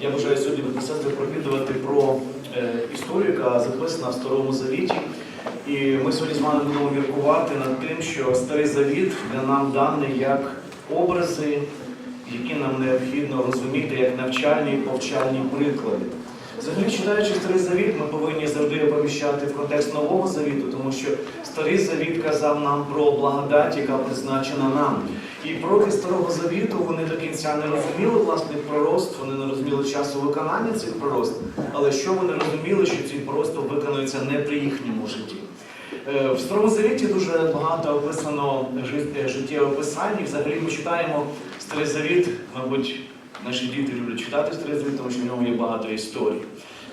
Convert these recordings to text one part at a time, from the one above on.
Я бажаю сьогодні сестри проповідувати про е, історію, яка записана в Старому Завіті. І ми сьогодні з вами будемо міркувати над тим, що Старий Завіт для нам даний як образи, які нам необхідно розуміти як навчальні і повчальні приклади. Взагалі, читаючи Старий Завіт, ми повинні завжди поміщати в контекст Нового Завіту, тому що Старий Завіт казав нам про благодать, яка призначена нам. І пророки Старого Завіту вони до кінця не розуміли власних пророцтв, вони не розуміли часу виконання цих пророцтв, але що вони розуміли, що ці пророцтва виконуються не при їхньому житті. Е, В Старому Завіті дуже багато описано жит- життєвих писань. І Взагалі ми читаємо Старий Завіт, мабуть, наші діти люблять читати Старий Завіт, тому що в ньому є багато історій.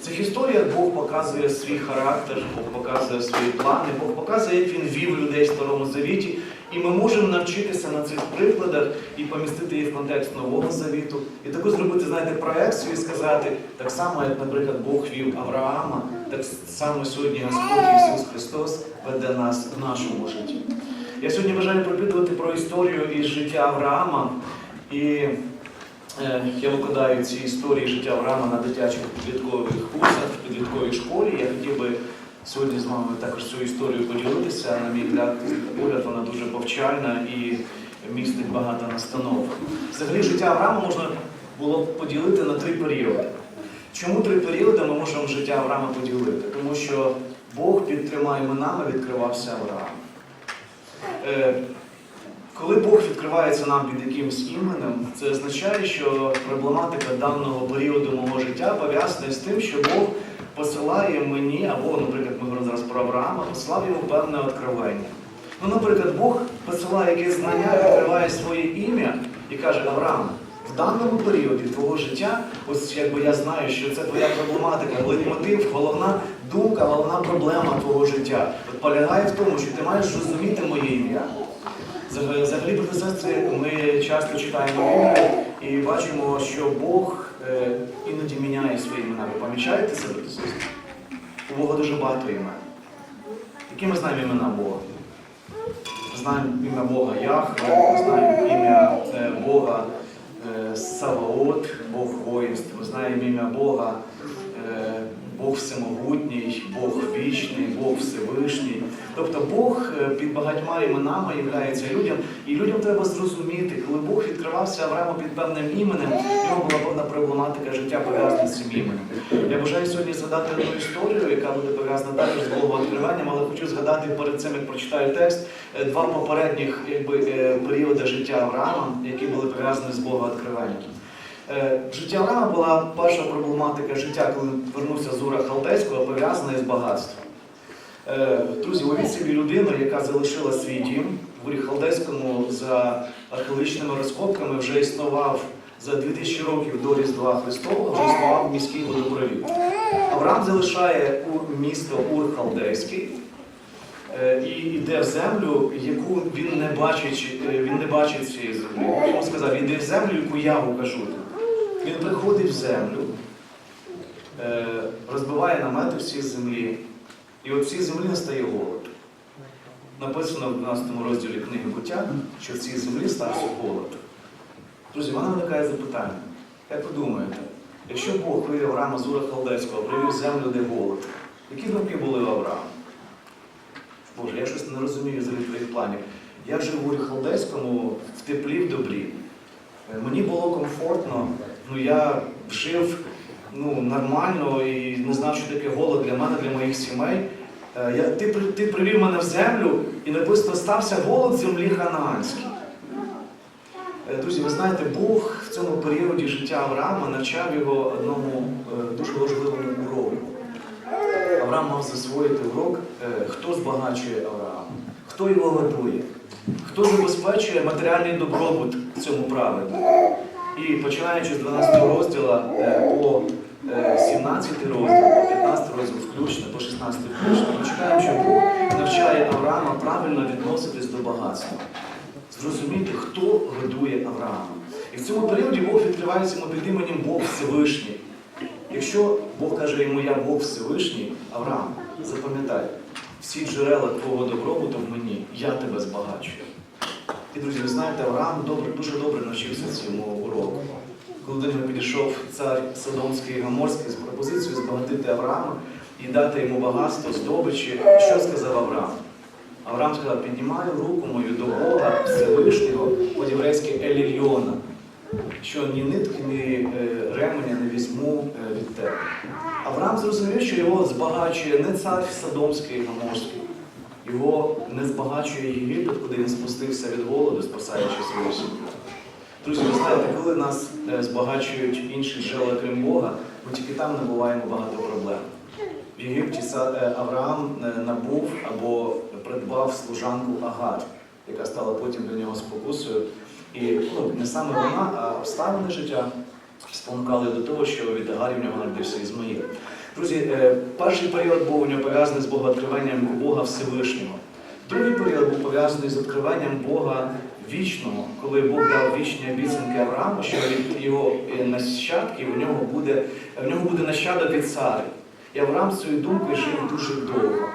Цих історіях Бог показує свій характер, Бог показує свої плани, Бог показує, як він вів людей в Старому Завіті. І ми можемо навчитися на цих прикладах і помістити їх в контекст Нового Завіту. І таку зробити, знаєте, проекцію і сказати, так само, як, наприклад, Бог вів Авраама, так само сьогодні Господь Ісус Христос веде нас в нашому житті. Я сьогодні бажаю проповідувати про історію із життя Авраама. І е, я викладаю ці історії життя Авраама на дитячих підліткових курсах, в школі. Я хотів би сьогодні з вами також цю історію поділитися. На мій погляд, вона дуже повчальна і містить багато настанов. Взагалі життя Авраама можна було поділити на три періоди. Чому три періоди ми можемо життя Авраама поділити? Тому що Бог під трьома іменами відкривався Аврааму. Е, коли Бог відкривається нам під якимсь іменем, це означає, що проблематика даного періоду мого життя пов'язана з тим, що Бог посилає мені, або, наприклад, зараз про Авраама, посилав йому певне откровення. Ну, наприклад, Бог посилає якесь знання, відкриває своє ім'я і каже, Авраам, в даному періоді твого життя, ось якби я знаю, що це твоя проблематика, мотив, головна думка, головна проблема твого життя. От полягає в тому, що ти маєш розуміти моє ім'я. Взагалі, брати ми часто читаємо Біблію і бачимо, що Бог е, іноді міняє свої імена. Ви помічаєте сестри? У Бога дуже багато імен. Які ми знаємо імена Бога? Знаємо ім'я Бога Яхве, знаємо ім'я е, Бога е, Саваот, Бог воїнств, знаємо ім'я Бога, е, Бог всемогутній, Бог вічний, Бог Всевишній. Тобто Бог е, під багатьма іменами являється людям, і людям треба зрозуміти, коли Бог відкривався Аврааму під певним іменем, в нього була певна проблематика життя пов'язана з цим іменем. Я бажаю сьогодні згадати одну історію, яка буде пов'язана також з Богооткриванням, але хочу згадати перед цим, як прочитаю текст, е, два попередніх якби, е, періоди життя Авраама, які були пов'язані з Богооткриванням. В житті Авраама була перша проблематика життя, коли вернувся з Ура Халдейського, пов'язана із багатством. Е, Друзі, уявіть собі людину, яка залишила свій дім в Урі Халдейському за археологічними розкопками, вже існував за 2000 років до Різдва Христового, вже існував міський водопровід. Авраам залишає місто Ур Халдейський е, і йде в землю, яку він не бачить, е, він не бачить цієї землі. Йому сказав, йди в землю, яку я тобі». Він приходить в землю, розбиває намети всі землі, і от цій землі настає голод. Написано в 12 розділі книги буття, що в цій землі стався голод. Друзі, в мене виникає запитання. Як ви думаєте, якщо Бог вивів Авраама з Ура Халдейського, привів землю, де голод, які думки були у Авраама? Боже, я щось не розумію з твоїх планів. Я жив в Урі Халдейському в теплі, в добрі. Мені було комфортно, ну я жив ну, нормально і не знав, що таке голод для мене, для моїх сімей. Е, ти, ти привів мене в землю і написано стався голод землі ханаанській. Е, Друзі, ви знаєте, Бог в цьому періоді життя Авраама навчав його одному е, дуже важливому уроку. Авраам мав засвоїти урок, хто збагачує Авраама, хто його годує, хто забезпечує матеріальний добробут цьому правилі. І починаючи з 12 розділа е, по 17 розділ, 15 розділ включно, по 16 включно, ми читаємо, що Бог навчає Авраама правильно відноситись до багатства. Зрозуміти, хто годує Авраама. І в цьому періоді Бог відкривається йому під іменем Бог Всевишній. Якщо Бог каже йому, я Бог Всевишній, Авраам, запам'ятай, всі джерела твого добробуту в мені, я тебе збагачую. І, друзі, ви знаєте, Авраам добре, дуже добре навчився цьому уроку. Коли до нього підійшов цар Содомський і Гоморський з пропозицією збагатити Авраама і дати йому багатство, здобичі, що сказав Авраам? Авраам сказав, піднімаю руку мою до Бога Всевишнього, по-єврейськи Елільйона, що ні нитки, ні е, ременя не візьму е, від тебе. Авраам зрозумів, що його збагачує не цар Содомський і Гоморський, його не збагачує Єгипет, куди він спустився від голоду, спасаючи свою сім'ю. Друзі, ви знаєте, коли нас е, збагачують інші джерела, крім Бога, ми тільки там набуваємо багато проблем. В Єгипті е, Авраам е, набув або придбав служанку Агар, яка стала потім для нього спокусою. І ну, не саме вона, а обставини життя спонукали до того, що від Агарі в нього народився Ізмаїл. Друзі, перший період був у нього пов'язаний з богооткриванням Бога Всевишнього. Другий період був пов'язаний з відкриванням Бога вічного, коли Бог дав вічні обіцянки Аврааму, що від його е, нащадків у нього буде, в нього буде нащадок і цар. І Авраам з цією думкою жив дуже довго.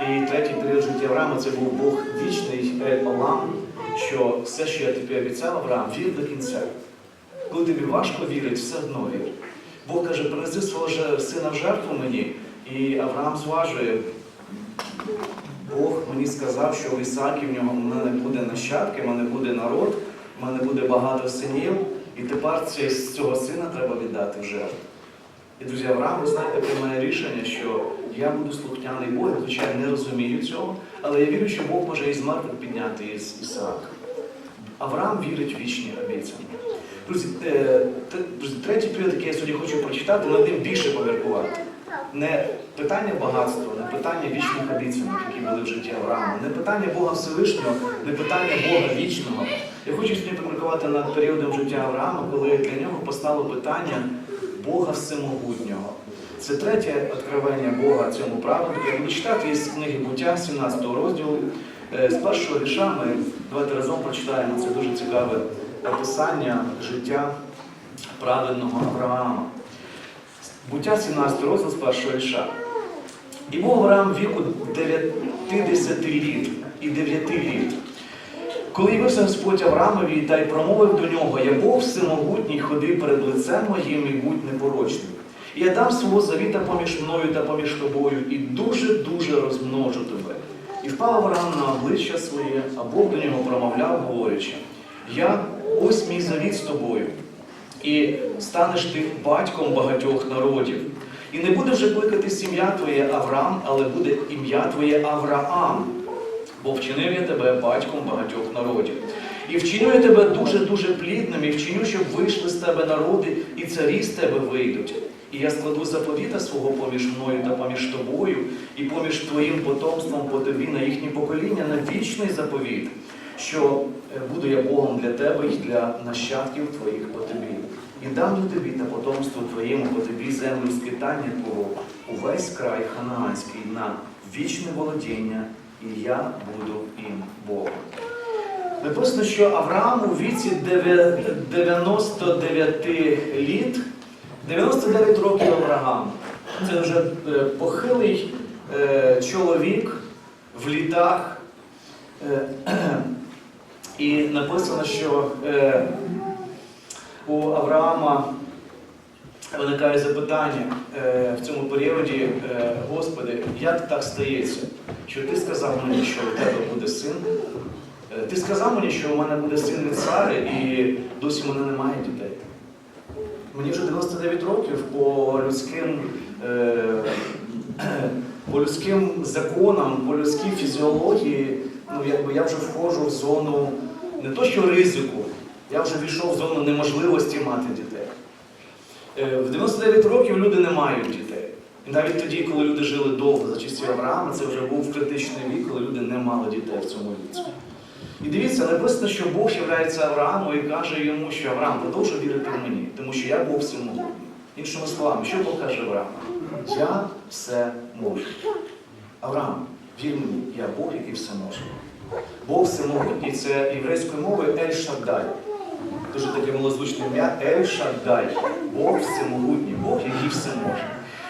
І третій період життя Авраама це був Бог вічний Олам, що все, що я тобі обіцяв, Авраам, вір до кінця. Коли тобі важко вірити, все одно вір. Бог каже, принеси свого сина в жертву мені. І Авраам зважує, Бог мені сказав, що в Ісаакі в нього в мене буде нащадки, в мене буде народ, в мене буде багато синів, і тепер цього сина треба віддати в жертву. І друзі, Авраам, ви знаєте, приймає рішення, що я буду слухняний Богу, хоча я не розумію цього, але я вірю, що Бог може із мертвих підняти із Ісаака. Авраам вірить в вічні обіцянки. Е, друзі, третій період, який я сьогодні хочу прочитати, над ним більше поміркувати. Не питання багатства, не питання вічних обіцянок, які були в житті Авраама, не питання Бога Всевишнього, не питання Бога вічного. Я хочу сьогодні поміркувати над періодом життя Авраама, коли для нього постало питання Бога Всемогутнього. Це третє відкривання Бога цьому правильнику. Я буду читати із книги буття 17 розділу. Е, З першого вірша ми давайте разом прочитаємо. Це дуже цікаве описання життя праведного Авраама. Буття 17 розділ з першого вірша. І був Авраам віку 90 літ і 9 літ. Коли явився Господь Авраамові та й промовив до нього, я Бог всемогутній, ходи перед лицем моїм і будь непорочним. Я дам свого завіта поміж мною та поміж тобою, і дуже-дуже розмножу тебе. І впав Авраам на обличчя своє, а Бог до нього промовляв, говорячи, я ось мій завіт з тобою, і станеш ти батьком багатьох народів. І не буде вже кликати сім'я твоє Авраам, але буде ім'я твоє Авраам бо вчинив я тебе батьком багатьох народів. І вчиню я тебе дуже-дуже плідним, і вчиню, щоб вийшли з тебе народи, і царі з тебе вийдуть. І я складу заповіта свого поміж мною та поміж тобою, і поміж твоїм потомством по тобі на їхні покоління на вічний заповіт, що е, буду я Богом для тебе і для нащадків твоїх по тобі. І дам я тобі та потомству твоєму по тобі землю скитання твого, увесь край ханаанський на вічне володіння, і я буду їм Богом. Написано, що Авраам у віці 99 літ, 99 років Авраам. Це вже е, похилий е, чоловік в літах. І написано, що е, у Авраама виникає запитання е, в цьому періоді, е, Господи, як так стається, що ти сказав мені, що у тебе буде син? Е, Ти сказав мені, що у мене буде син від цари, і досі в мене немає дітей. Мені вже 99 років по людським, е, по людським законам, по людській фізіології, ну якби я вже входжу в зону не то що ризику, я вже війшов в зону неможливості мати дітей. Е, В 99 років люди не мають дітей. І навіть тоді, коли люди жили довго за часів Авраама, це вже був критичний вік, коли люди не мали дітей в цьому віці. І дивіться, написано, що Бог являється Аврааму і каже йому, що Авраам продовжує вірити в мені, тому що я Бог всемогутній. Іншими словами, що Бог каже Аврааму? Я все можу. Авраам, вір мені, я Бог, який все може. Бог всемогутній це єврейською мовою Ель Шаддай. Дуже таке малозвучне ім'я Ель Шаддай. Бог всемогутній, Бог, який все може.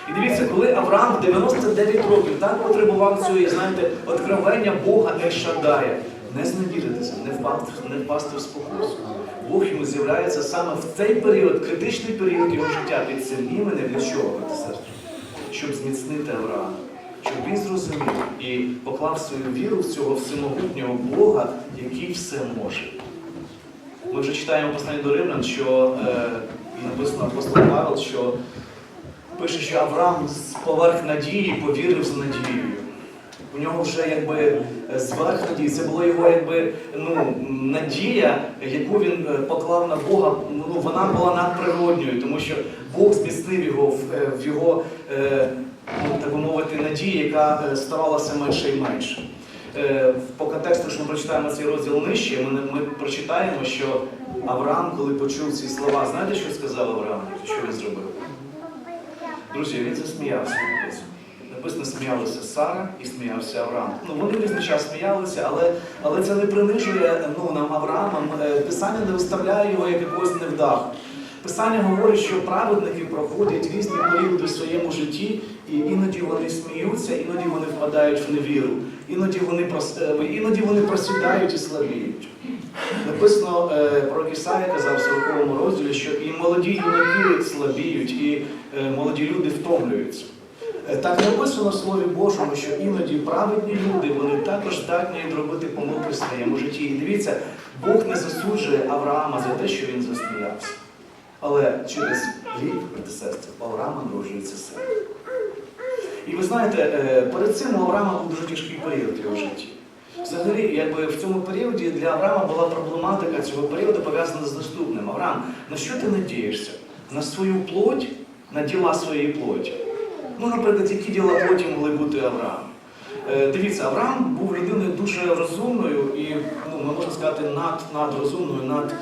І дивіться, коли Авраам в 99 років так потребував цього, знаєте, откровення Бога Ель Шаддая, не зневіритися, не впасти, не впасти в спокусу. Бог йому з'являється саме в цей період, критичний період його життя під цим іменем для чого? Щоб зміцнити Авраама, щоб він зрозумів і поклав свою віру в цього всемогутнього Бога, який все може. Ми вже читаємо послання до Римлян, що е, написано апостол Павел, що пише, що Авраам поверх надії повірив з надією. У нього вже якби е, зверх надії, це була його якби ну, надія, яку він е, поклав на Бога. Ну вона була надприродньою, тому що Бог зміцнив його в, е, в його, е, так би мовити, надії, яка е, ставалася менше і менше. Е, По контексту, що ми прочитаємо цей розділ нижче, ми, ми прочитаємо, що Авраам, коли почув ці слова, знаєте, що сказав Авраам? Що він зробив? Друзі, він засміявся. написано. Сміялися Сара і сміявся Авраам. Ну, вони різний час сміялися, але, але це не принижує ну, нам Авраама. Е, Писання не виставляє його як якогось невдаху. Писання говорить, що праведники проходять різні періоди в своєму житті, і іноді вони сміються, іноді вони впадають в невіру, іноді вони, е, іноді вони просідають і слабіють. Написано, е, про Ісая казав в 40 розділі, що і молоді юнаки слабіють, і е, молоді люди втомлюються. Так написано в Слові Божому, що іноді праведні люди вони також здатні робити помилки в своєму житті. І дивіться, Бог не засуджує Авраама за те, що він засміявся. Але через вік, брати сестри, у Авраама народжується син. І ви знаєте, е, перед цим у Авраама був дуже тяжкий період його житті. Взагалі, якби в цьому періоді для Авраама була проблематика цього періоду пов'язана з наступним. Авраам, на що ти надієшся? На свою плоть, на діла своєї плоті. Ну, наприклад, які діла плоті могли бути Авраам? Е, Дивіться, Авраам був людиною дуже розумною і, ну, можна сказати, над, надрозумною, над,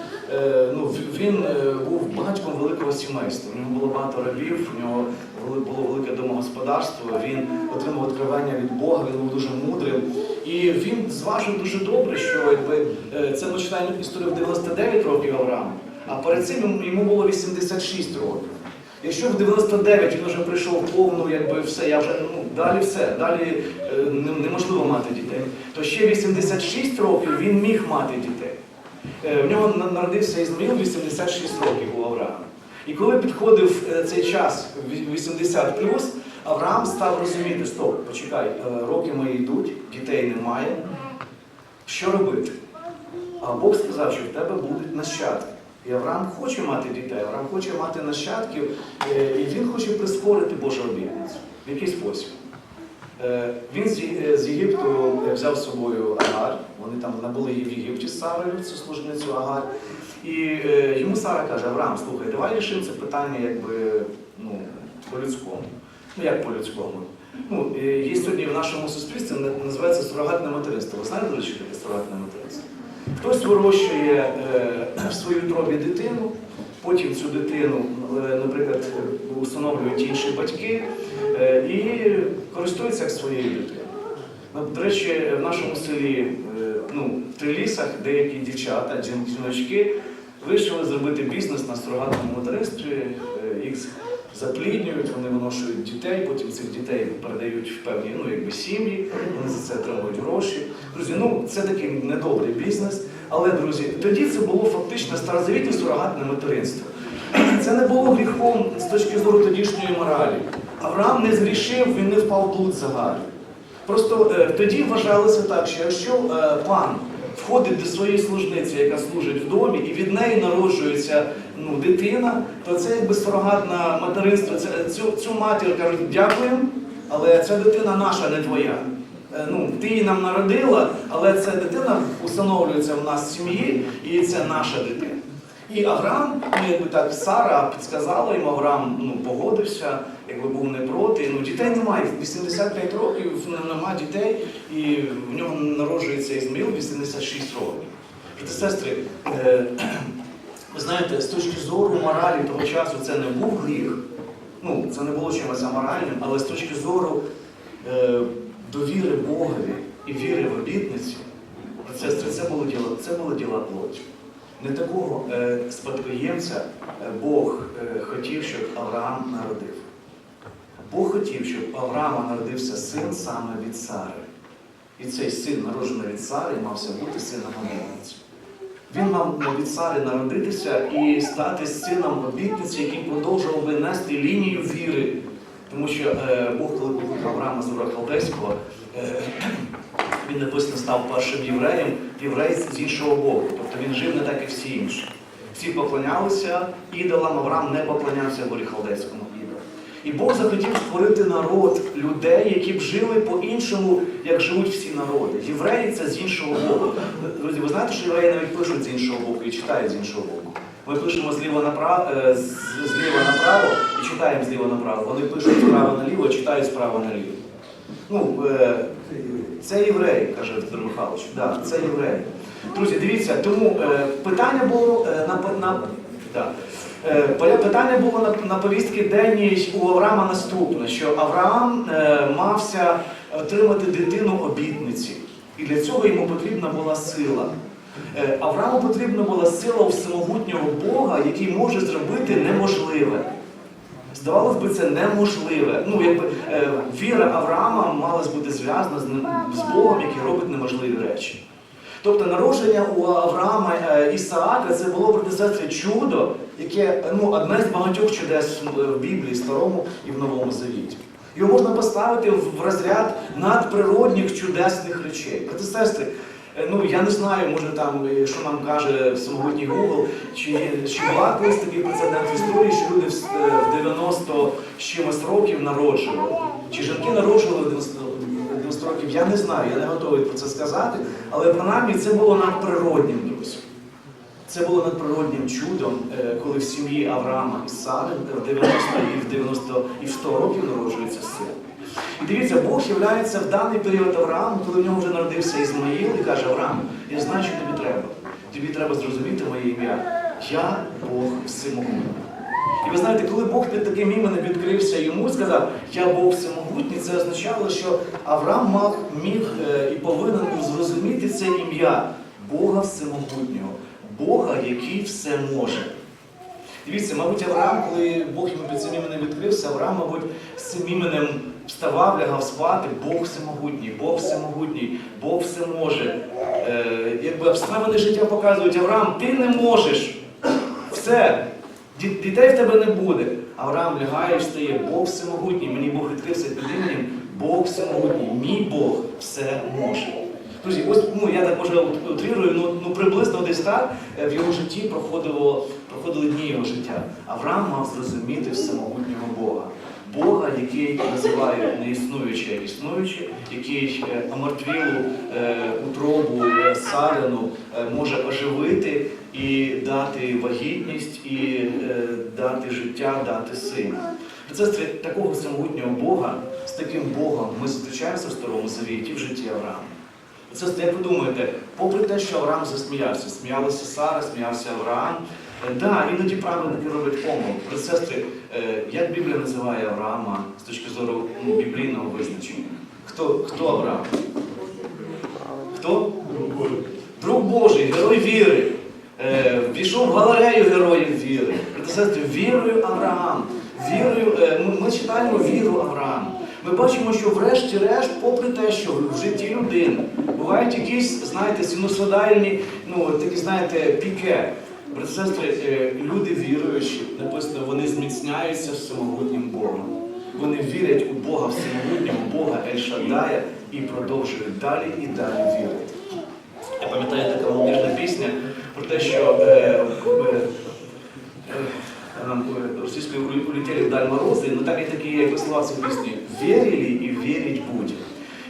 ну, він е, був батьком великого сімейства. У нього було багато рабів, у нього було велике домогосподарство, він отримав відкривання від Бога, він був дуже мудрим. І він зважив дуже добре, що якби, е, це ми читаємо історію в 99 років Авраама, а перед цим йому було 86 років. Якщо в 99 він вже прийшов повну, якби все, я вже ну далі все, далі е, неможливо мати дітей, то ще 86 років він міг мати дітей. Е, в нього народився Ізмаїл 86 років у Авраама. І коли підходив е, цей час 80 плюс, Авраам став розуміти, стоп, почекай, е, роки мої йдуть, дітей немає. Що робити? А Бог сказав, що в тебе будуть нащадки. І Авраам хоче мати дітей, Авраам хоче мати нащадків, і він хоче прискорити Божу обітницю. В який спосіб? Е, Він з е, Єгипту е, взяв з собою Агар, вони там набули в Єгипті з Сарою, цю служницю Агар. І йому Сара каже, Авраам, слухай, давай рішимо це питання якби, ну, по-людському. Ну як по-людському? Ну, є сьогодні в нашому суспільстві називається сурогатне материнство. Ви знаєте, речі, таке сурогатне материнство? Хтось вирощує в своїй утробі дитину, потім цю дитину, е, наприклад, усиновлюють інші батьки е, і користуються своєю дитиною. Ну, До речі, в нашому селі, е, ну, в Трилісах деякі дівчата, жін- жіночки вирішили зробити бізнес на сурогатному материнстві, їх запліднюють, вони виношують дітей, потім цих дітей передають в певні ну, якби, сім'ї, вони за це отримують гроші. Друзі, ну це такий недобрий бізнес. Але, друзі, тоді це було фактично старозавітне сурогатне материнство. Це не було гріхом з точки зору тодішньої моралі. Авраам не згрішив, він не впав блуд загарі. Просто е, тоді вважалося так, що якщо е, пан входить до своєї служниці, яка служить в домі, і від неї народжується ну, дитина, то це якби сурогатне материнство. Це, цю, цю матір кажуть, дякуємо, але ця дитина наша, не твоя. Е, Ну, ти її нам народила, але ця дитина установлюється в нас в сім'ї, і це наша дитина. І Авраам, ну якби так, Сара підсказала йому, Авраам ну, погодився, якби був не проти. Ну, дітей немає. 85 років ну, нема дітей, і в нього народжується Ізмаїл 86 років. Брати, сестри, е, ви знаєте, з точки зору моралі того часу це не був гріх. Ну, це не було чимось аморальним, але з точки зору е, довіри Богові і віри в обітниці, сестри, це було діло, це було діла плоті. Не такого е, спадкоємця е, Бог е, хотів, щоб Авраам народив. Бог хотів, щоб Авраама народився син саме від Сари. І цей син, народжений від Сари, мався бути сином обітниці. Він мав від Сари народитися і стати сином обітниці, який продовжував би нести лінію віри. Тому що е, Бог, коли покликав Авраама з Ура Халдейського, е, він написано став першим євреєм, єврей з іншого боку. Тобто він жив не так, як всі інші. Всі поклонялися ідолам, Авраам не поклонявся горі Халдейському ідолу. І Бог захотів створити народ людей, які б жили по-іншому, як живуть всі народи. Євреї це з іншого боку. Друзі, ви знаєте, що євреї навіть пишуть з іншого боку і читають з іншого боку. Ми пишемо зліва направо, е, зліва направо і читаємо зліва направо. Вони пишуть справа наліво, читають справа наліво. Ну, е, це євреї, каже Віктор Михайлович. Да, це євреї. Друзі, дивіться, тому е, питання було на, на, да. Питання було на, на повістки денній у Авраама наступне, що Авраам мався отримати дитину обітниці. І для цього йому потрібна була сила. Е, Аврааму потрібна була сила всемогутнього Бога, який може зробити неможливе. Здавалось би, це неможливе. Ну, якби е, віра Авраама мала бути зв'язана з, Богом, який робить неможливі речі. Тобто народження у Авраама е, Ісаака це було брати сестри чудо, яке ну, одне з багатьох чудес в Біблії, Старому і в Новому Завіті. Його можна поставити в розряд надприродних чудесних речей. Брати ну я не знаю, може там, е, що нам каже самогутній Google, чи, чи була колись такий прецедент в історії, що люди в, с- е, в 90 з чимось років народжували. Чи жінки народжували в 90 90 років, я не знаю, я не готовий про це сказати, але принаймні це було надприроднім, друзі. Це було надприроднім чудом, е, коли в сім'ї Авраама і Сари в 90 і в 90 і в 100 років народжується син. І дивіться, Бог являється в даний період Аврааму, коли в нього вже народився Ізмаїл, і каже: Авраам, я знаю, що тобі треба. Тобі треба зрозуміти моє ім'я. Я Бог всемогутній. І ви знаєте, коли Бог під таким іменем відкрився йому і сказав, я Бог всемогутній, це означало, що Авраам мав, міг е, і повинен був зрозуміти це ім'я Бога всемогутнього, Бога, який все може. Дивіться, мабуть, Авраам, коли Бог йому під цим іменем відкрився, Авраам, мабуть, з цим іменем вставав, лягав спати, Бог всемогутній, Бог всемогутній, Бог все може. Е, якби обставини життя показують, Авраам, ти не можеш. Все, дітей в тебе не буде. Авраам лягає і встає, Бог всемогутній, мені Бог відкрився під іменем, Бог всемогутній, мій Бог все може. Друзі, ось ну я так може утрирую, ну, ну приблизно десь так е, в його житті проходило, проходили дні його життя. Авраам мав зрозуміти всемогутнього Бога. Бога, який називає неіснуюче існуюче, який е, омертвілу е, утробу е, Сарину е, може оживити і дати вагітність, і е, дати життя, дати сина. Це такого всемогутнього Бога, з таким Богом ми зустрічаємося в Старому Завіті в житті Авраама. Це як ви думаєте, попри те, що Авраам засміявся, сміялася Сара, сміявся Авраам. Е, Да, іноді праведники роблять помилку. Про сестри, е, як Біблія називає Авраама з точки зору ну, біблійного визначення? Хто, хто Авраам? Хто? Друг Божий, герой віри. Е, Війшов в галерею героїв віри. Брати вірою Авраам. Вірою, ми, ми читаємо віру Авраама. Ми бачимо, що врешті-решт, попри те, що в житті людини бувають якісь, знаєте, синусодальні, ну, такі, знаєте, піке. Сестри, е, люди віруючі, написано, вони зміцняються всемогутнім Богом. Вони вірять у Бога всемогутнього, Бога Ель-Шаддая і продовжують далі і далі вірити. Я пам'ятаю така молодіжна пісня про те, що е, е, е, е, російською улетіли вдаль морози, ну так і такі, як слова цієї пісні, вірили і вірить будь.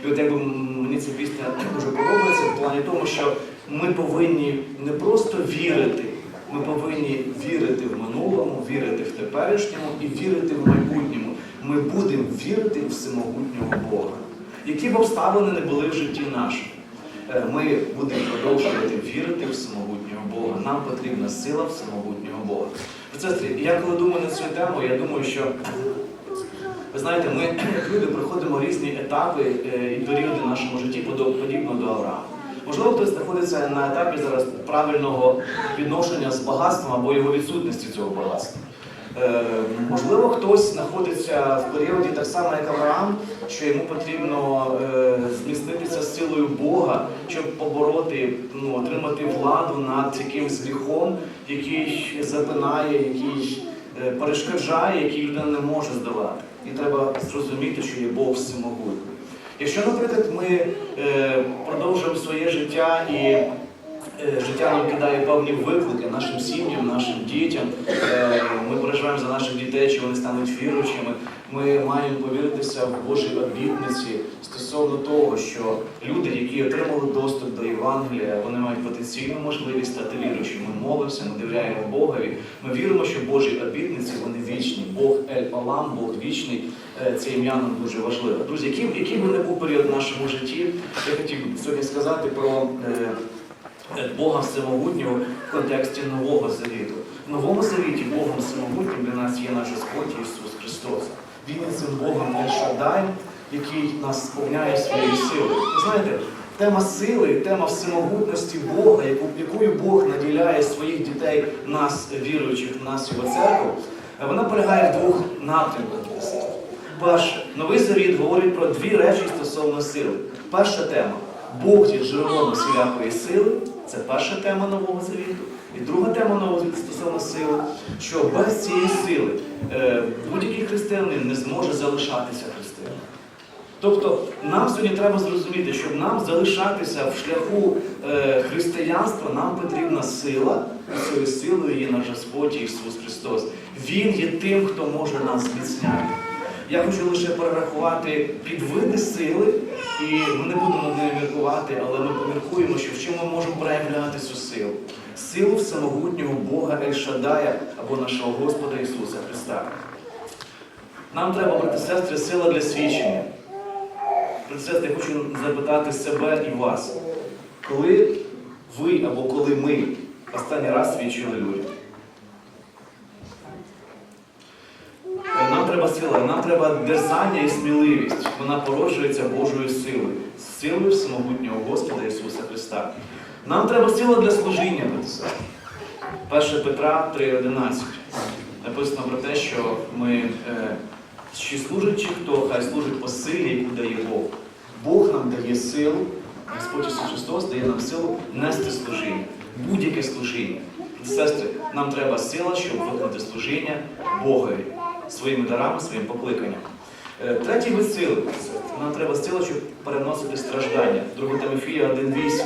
І от якби мені ця пісня дуже подобається в плані тому, що ми повинні не просто вірити, ми повинні вірити в минулому, вірити в теперішньому і вірити в майбутньому. Ми будемо вірити в всемогутнього Бога. Які б обставини не були в житті нашому. Е, Ми будемо продовжувати вірити в всемогутнього Бога. Нам потрібна сила всемогутнього Бога. Сестри, я коли думаю на цю тему, я думаю, що ви знаєте, ми як люди проходимо різні етапи е, і періоди в нашому житті подібно до Авраама. Можливо, хтось знаходиться на етапі зараз правильного відношення з багатством або його відсутності цього багатства. Е, можливо, хтось знаходиться в періоді так само, як Авраам, що йому потрібно е, зміститися з силою Бога, щоб побороти, ну, отримати владу над якимсь гріхом, який запинає, який е, перешкоджає, який людина не може здолати. І треба зрозуміти, що є Бог всемогутній. Якщо, наприклад, ми е, продовжуємо своє життя і е, життя нам кидає певні виклики нашим сім'ям, нашим дітям, е, ми переживаємо за наших дітей, чи вони стануть віруючими, ми маємо повіритися в Божій обітниці стосовно того, що люди, які отримали доступ до Євангелія, вони мають потенційну можливість стати віруючими. Ми молимося, ми довіряємо Богові. Ми віримо, що Божі обітниці вони вічні. Бог Ель Олам, Бог вічний. Е, Це ім'я нам дуже важливе. Друзі, який, який би не був період в нашому житті, я хотів сьогодні сказати про е, е, Бога Всемогутнього в контексті Нового Завіту. В Новому Завіті Богом Всемогутнім для нас є наш Господь Ісус Христос. Він є цим Богом Ельшадай, який нас сповняє своєю силою. Ви знаєте, тема сили, тема всемогутності Бога, яку, якою Бог наділяє своїх дітей, нас, віруючих, нас його церкву, вона полягає в двох напрямках. Перше, новий завіт говорить про дві речі стосовно сили. Перша тема Бог є джерелом всілякої сили. Це перша тема нового завіту. І друга тема нового стосовно сили, що без цієї сили е, будь-який християнин не зможе залишатися християнином. Тобто нам сьогодні треба зрозуміти, щоб нам залишатися в шляху е, християнства, нам потрібна сила, і цією силою є наш Господь Ісус Христос. Він є тим, хто може нас зміцняти. Я хочу лише перерахувати підвиди сили, і ми не будемо міркувати, але ми поміркуємо, що в чому ми можемо проявляти цю силу. Силу всемогутнього Бога Ельшадая або нашого Господа Ісуса Христа. Нам треба, брати сестри, сила для свідчення. Брати сестри, я хочу запитати себе і вас. Коли ви або коли ми останній раз свідчили людям? Нам треба сила, нам треба дерзання і сміливість. Вона породжується Божою силою, силою всемогутнього Господа Ісуса Христа. Нам треба сила для служіння, брати сестри. 1 Петра 3,11. Написано про те, що ми е, чи служить чи хто, хай служить по силі, яку дає Бог. Бог нам дає силу, Господь Ісус Христос дає нам силу нести служіння, будь-яке служіння. Сестри, нам треба сила, щоб виконати служіння Богові своїми дарами, своїм покликанням. Е, Третій вид сили. Нам треба сила, щоб переносити страждання. 2 Тимофія 1,8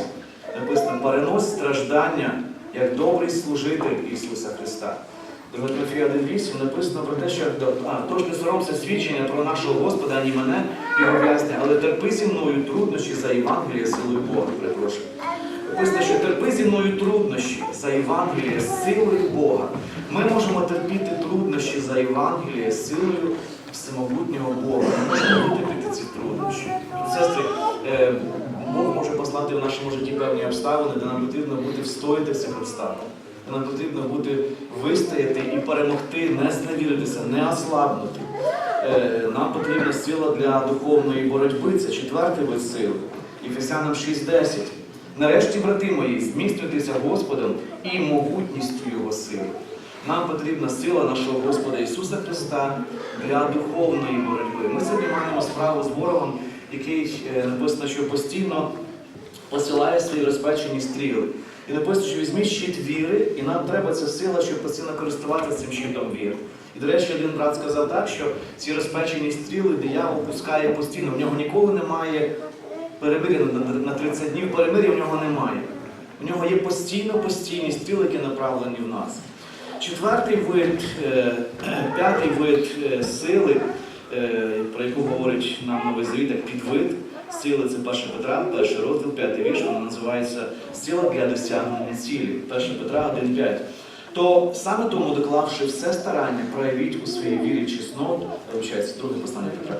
написано перенось страждання як добрий служитель Ісуса Христа. 2 Тимофія 1,8 написано про те, що а, тож не соромся свідчення про нашого Господа, ані мене, його в'язня, але терпи зі мною труднощі за Євангеліє силою Бога. Перепрошую. Написано, що терпи зі мною труднощі за Євангеліє силою Бога. Ми можемо терпіти труднощі за Євангеліє силою всемогутнього Бога. Ми можемо витерпіти ці труднощі. Сестри, послати в нашому житті певні обставини, де нам потрібно бути встояти в цих обставинах. Де нам потрібно бути вистояти і перемогти, не зневіритися, не ослабнути. Е, Нам потрібна сила для духовної боротьби. Це четвертий вид сили. Ефесянам 6.10. Нарешті, брати мої, змістуйтеся Господом і могутністю Його сили. Нам потрібна сила нашого Господа Ісуса Христа для духовної боротьби. Ми сьогодні маємо справу з ворогом, який е, написано, що постійно посилає свої розпечені стріли. І написано, що візьміть щит віри, і нам треба ця сила, щоб постійно користуватися цим щитом віри. І, до речі, один брат сказав так, що ці розпечені стріли диявол пускає постійно, в нього ніколи немає перемир'я на- на- на 30 днів, перемир'я в нього немає. У нього є постійно постійні стріли, які направлені в нас. Четвертий вид, е, п'ятий вид е, сили, е, про яку говорить нам Новий Завіт, як підвид сили, це 1 Петра, перший розділ, п'ятий вірш, вона називається Сила для досягнення цілі. 1 Петра 1.5. То саме тому, доклавши все старання, проявіть у своїй вірі чесноту, вибачається, друге послання Петра.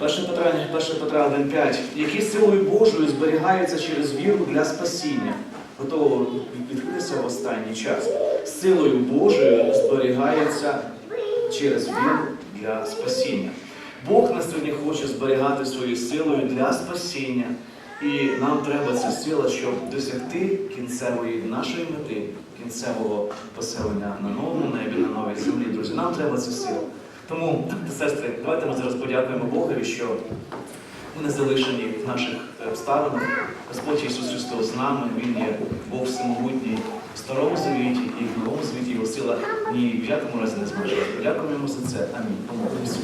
1 Петра, 1 Петра 1.5, які силою Божою зберігаються через віру для спасіння, готово відкритися в останній час. Силою Божою зберігається через віру для спасіння. Бог на сьогодні хоче зберігати свою силою для спасіння І нам треба ця сила, щоб досягти кінцевої нашої мети, кінцевого поселення на новому небі, на новій землі. Друзі, нам треба ця сила. Тому, сестри, давайте ми зараз подякуємо Богові, що ми не залишені в наших е, обставинах. Господь Ісус Христос з нами, Він є Бог всемогутній в старому завіті і в новому завіті його сила ні в якому разі не зможе. Дякуємо за це. Амінь. Помолимося.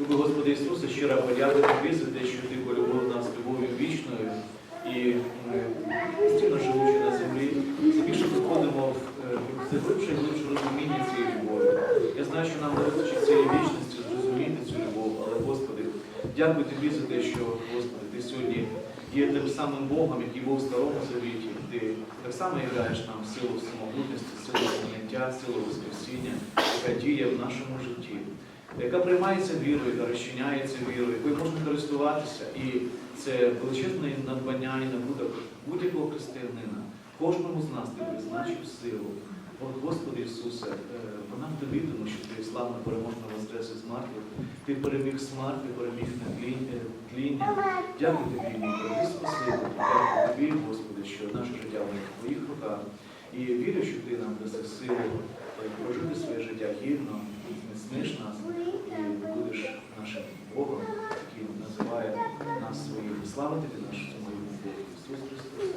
Любий Господи Ісусе, щира подяка Тобі за те, що Ти полюбив нас любов'ю вічною і ми постійно живучи на землі, все більше виходимо в е, все глибше і глибше розуміння цієї любові. Я знаю, що нам не вистачить цієї вічності зрозуміти цю любов, але Господи, дякую Тобі за те, що Господи, Ти сьогодні є тим самим Богом, який був в старому завіті. Ти так само являєш нам силу самогутності, силу поняття, силу Воскресіння, яка діє в нашому житті яка приймається вірою, яка розчиняється вірою, якою можна користуватися. І це величезне надбання і набуток будь-якого християнина. Кожному з нас ти призначив силу. От Господи Ісусе, е, по нам довідомо, що Ти славно переможно воскрес із мертвих. Ти переміг смерть, ти переміг на е, тління. Дякую тобі, мій дорогий Спасибо. Дякую тобі, Господи, що наше життя в твоїх руках. І вірю, що ти нам даси силу е, прожити своє життя гідно, зміцниш нас і будеш нашим Богом, який називає нас своїм. Слава тобі, нашому Богу, Ісус Христос.